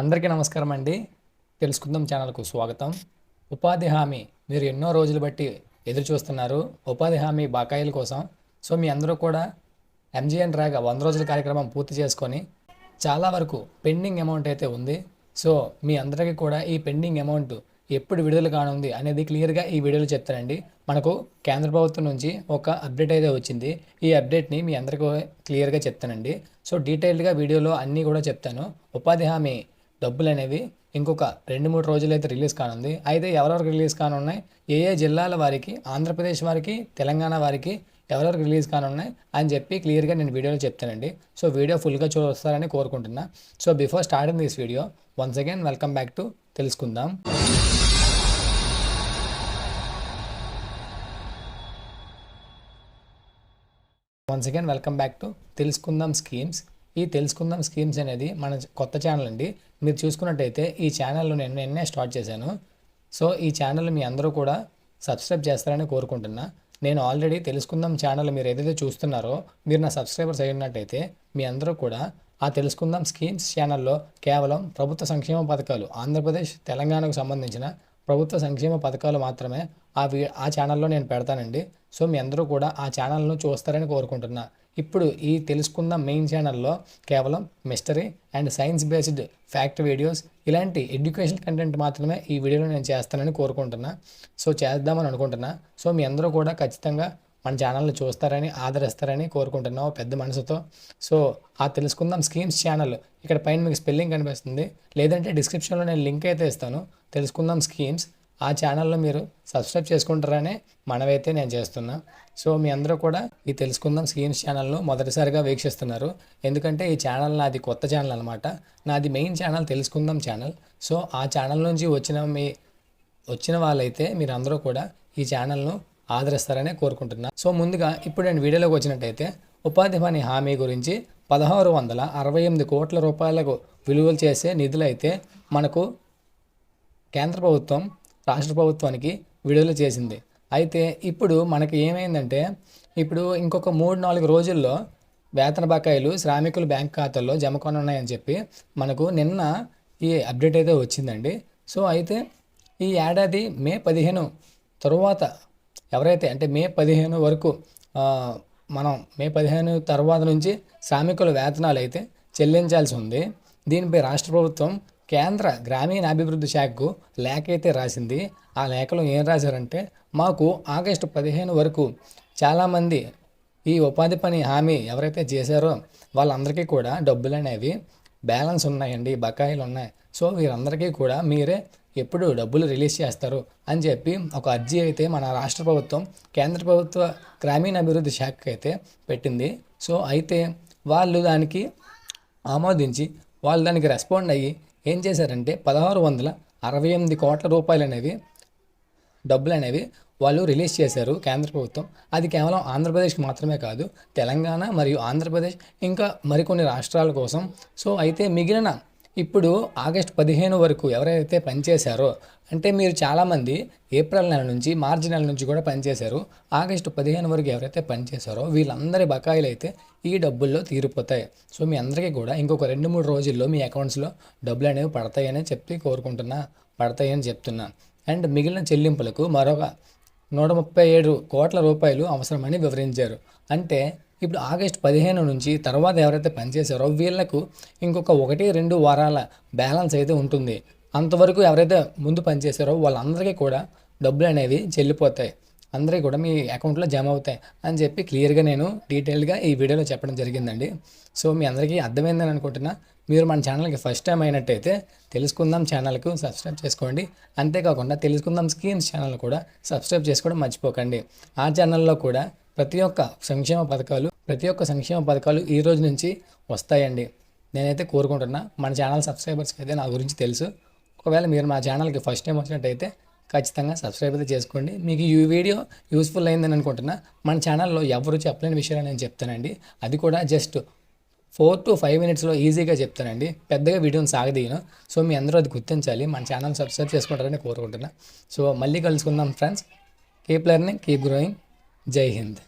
అందరికీ నమస్కారం అండి. తెలుసుకుందాం ఛానల్కు స్వాగతం. ఉపాధి హామీ మీరు ఎన్నో రోజులు బట్టి ఎదురు చూస్తున్నారు. ఉపాధి హామీ బకాయిల కోసం. సో మీ అందరూ కూడా ఎంజీఎన్ రాగా వంద రోజుల కార్యక్రమం పూర్తి చేసుకొని చాలా వరకు పెండింగ్ అమౌంట్ అయితే ఉంది. సో మీ అందరికీ కూడా ఈ పెండింగ్ అమౌంట్ ఎప్పుడు విడుదల కానుంది అనేది క్లియర్గా ఈ వీడియోలో చెప్తానండి. మనకు కేంద్ర ప్రభుత్వం నుంచి ఒక అప్డేట్ అయితే వచ్చింది. ఈ అప్డేట్ని మీ అందరికీ క్లియర్గా చెప్తానండి. సో డీటెయిల్డ్గా వీడియోలో అన్నీ కూడా చెప్తాను. ఉపాధి హామీ డబ్బులు అనేవి ఇంకొక రెండు మూడు రోజులు అయితే రిలీజ్ కానుంది. అయితే ఎవరెవరికి రిలీజ్ కానున్నాయి? ఏ ఏ జిల్లాల వారికి ఆంధ్రప్రదేశ్ వారికి తెలంగాణ వారికి ఎవరెవరికి రిలీజ్ కానున్నాయి అని చెప్పి క్లియర్గా నేను వీడియోలో చెప్తానండి. సో వీడియో ఫుల్గా చూస్తారని కోరుకుంటున్నా. So before starting this video once again welcome back to తెలుసుకుందాం. Once again welcome back to తెలుసుకుందాం స్కీమ్స్. ఈ తెలుసుకుందాం స్కీమ్స్ అనేది మన కొత్త ఛానల్ అండి. మీరు చూసుకున్నట్టయితే ఈ ఛానల్ను నేను నిన్నే స్టార్ట్ చేశాను. సో ఈ ఛానల్ మీ అందరూ కూడా సబ్స్క్రైబ్ చేస్తారని కోరుకుంటున్నా. నేను ఆల్రెడీ తెలుసుకుందాం ఛానల్ మీరు ఏదైతే చూస్తున్నారో మీరు నా సబ్స్క్రైబర్స్ అయినట్టయితే మీ అందరూ కూడా ఆ తెలుసుకుందాం స్కీమ్స్ ఛానల్లో కేవలం ప్రభుత్వ సంక్షేమ పథకాలు ఆంధ్రప్రదేశ్ తెలంగాణకు సంబంధించిన ప్రభుత్వ సంక్షేమ పథకాలు మాత్రమే ఆ వీ ఆ ఛానల్లో నేను పెడతానండి. సో మీ అందరూ కూడా ఆ ఛానల్ను చూస్తారని కోరుకుంటున్నా. ఇప్పుడు ఈ తెలుసుకున్న మెయిన్ ఛానల్లో కేవలం mystery and science based fact videos ఇలాంటి ఎడ్యుకేషన్ కంటెంట్ మాత్రమే ఈ వీడియోలో నేను చేస్తానని కోరుకుంటున్నా. సో చేద్దామని అనుకుంటున్నా. సో మీ అందరూ కూడా ఖచ్చితంగా మన ఛానల్ని చూస్తారని ఆదరిస్తారని కోరుకుంటున్నాం పెద్ద మనసుతో. సో ఆ తెలుసుకుందాం స్కీమ్స్ ఛానల్ ఇక్కడ పైన మీకు స్పెల్లింగ్ కనిపిస్తుంది. లేదంటే డిస్క్రిప్షన్లో నేను లింక్ అయితే ఇస్తాను. తెలుసుకుందాం స్కీమ్స్ ఆ ఛానల్లో మీరు సబ్స్క్రైబ్ చేసుకుంటారనే మనవైతే నేను చేస్తున్నా. సో మీ అందరూ కూడా ఈ తెలుసుకుందాం స్కీమ్స్ ఛానల్ను మొదటిసారిగా వీక్షిస్తున్నారు. ఎందుకంటే ఈ ఛానల్ నాది కొత్త ఛానల్ అనమాట నాది మెయిన్ ఛానల్ తెలుసుకుందాం ఛానల్ సో ఆ ఛానల్ నుంచి వచ్చిన మీ వచ్చిన వాళ్ళైతే మీరు అందరూ కూడా ఈ ఛానల్ను ఆదరిస్తారని కోరుకుంటున్నాను సో ముందుగా ఇప్పుడు నేను వీడియోలోకి వచ్చినట్టయితే ఉపాధి పని హామీ గురించి పదహారు వందల అరవై ఎనిమిది కోట్ల రూపాయలకు విలువలు చేసే నిధులైతే మనకు కేంద్ర ప్రభుత్వం రాష్ట్ర ప్రభుత్వానికి విడుదల చేసింది. అయితే ఇప్పుడు మనకి ఏమైందంటే ఇప్పుడు ఇంకొక మూడు నాలుగు రోజుల్లో వేతన బకాయిలు శ్రామికుల బ్యాంక్ ఖాతాల్లో జమ కొనున్నాయని చెప్పి మనకు నిన్న ఈ అప్డేట్ అయితే వచ్చిందండి. సో అయితే ఈ ఏడాది మే పదిహేను తరువాత ఎవరైతే అంటే మే పదిహేను వరకు మనం మే పదిహేను తర్వాత నుంచి శ్రామికుల వేతనాలు అయితే చెల్లించాల్సి ఉంది. దీనిపై రాష్ట్ర ప్రభుత్వం కేంద్ర గ్రామీణాభివృద్ధి శాఖకు లేఖ అయితే రాసింది. ఆ లేఖలో ఏం రాశారంటే మాకు ఆగస్టు పదిహేను వరకు చాలామంది ఈ ఉపాధి పని హామీ ఎవరైతే చేశారో వాళ్ళందరికీ కూడా డబ్బులు అనేవి బ్యాలెన్స్ ఉన్నాయండి బకాయిలు ఉన్నాయి. సో వీరందరికీ కూడా మీరే ఎప్పుడు డబ్బులు రిలీజ్ చేస్తారు అని చెప్పి ఒక అర్జీ అయితే మన రాష్ట్ర ప్రభుత్వం కేంద్ర ప్రభుత్వ గ్రామీణాభివృద్ధి శాఖకి అయితే పెట్టింది. సో అయితే వాళ్ళు దానికి ఆమోదించి వాళ్ళు దానికి రెస్పాండ్ అయ్యి ఏం చేశారంటే పదహారు వందల అరవై ఎనిమిది కోట్ల రూపాయలు అనేవి డబ్బులు అనేవి వాళ్ళు రిలీజ్ చేశారు కేంద్ర ప్రభుత్వం. అది కేవలం ఆంధ్రప్రదేశ్కి మాత్రమే కాదు తెలంగాణ మరియు ఆంధ్రప్రదేశ్ ఇంకా మరికొన్ని రాష్ట్రాల కోసం. సో అయితే మిగిలిన ఇప్పుడు ఆగస్ట్ పదిహేను వరకు ఎవరైతే పనిచేశారో అంటే మీరు చాలామంది ఏప్రిల్ నెల నుంచి మార్చి నెల నుంచి కూడా పనిచేశారు. ఆగస్టు పదిహేను వరకు ఎవరైతే పనిచేశారో వీళ్ళందరి బకాయిలు అయితే ఈ డబ్బుల్లో తీరిపోతాయి. సో మీ అందరికీ కూడా ఇంకొక రెండు మూడు రోజుల్లో మీ అకౌంట్స్లో డబ్బులు అనేవి పడతాయని చెప్పి కోరుకుంటున్నా పడతాయని చెప్తున్నా. అండ్ మిగిలిన చెల్లింపులకు మరొక నూట ముప్పై ఏడు కోట్ల రూపాయలు అవసరమని వివరించారు. అంటే ఇప్పుడు ఆగస్ట్ పదిహేను నుంచి తర్వాత ఎవరైతే పనిచేశారో వీళ్ళకు ఇంకొక ఒకటి రెండు వారాల బ్యాలెన్స్ అయితే ఉంటుంది. అంతవరకు ఎవరైతే ముందు పనిచేశారో వాళ్ళందరికీ కూడా డబ్బులు అనేవి చెల్లిపోతాయి. అందరికీ కూడా మీ అకౌంట్లో జమ అవుతాయి అని చెప్పి క్లియర్గా నేను డీటెయిల్గా ఈ వీడియోలో చెప్పడం జరిగిందండి. సో మీ అందరికీ అర్థమైందని అనుకుంటున్నా. మీరు మన ఛానల్కి ఫస్ట్ టైం అయినట్టయితే తెలుసుకుందాం ఛానల్కు సబ్స్క్రైబ్ చేసుకోండి. అంతేకాకుండా తెలుసుకుందాం స్కీమ్స్ ఛానల్ కూడా సబ్స్క్రైబ్ చేసుకోవడం మర్చిపోకండి. ఆ ఛానల్లో కూడా ప్రతి ఒక్క సంక్షేమ పథకాలు ప్రతి ఒక్క సంక్షేమ పథకాలు ఈ రోజు నుంచి వస్తాయండి. నేనైతే కోరుకుంటున్నా మన ఛానల్ సబ్స్క్రైబర్స్కి అయితే నా గురించి తెలుసు. ఒకవేళ మీరు మా ఛానల్కి ఫస్ట్ టైం వచ్చినట్టయితే ఖచ్చితంగా సబ్స్క్రైబ్ అయితే చేసుకోండి. మీకు ఈ వీడియో యూస్ఫుల్ అయిందని అనుకుంటున్నా. మన ఛానల్లో ఎవరు చెప్పలేని విషయాలు నేను చెప్తానండి. అది కూడా జస్ట్ ఫోర్ టు ఫైవ్ మినిట్స్లో ఈజీగా చెప్తానండి. పెద్దగా వీడియోని సాగదీయను. సో మీ అందరూ అది గుర్తించాలి. మన ఛానల్ సబ్స్క్రైబ్ చేసుకుంటారని కోరుకుంటున్నా. సో మళ్ళీ కలుసుకుందాం friends keep learning keep growing जय हिंद।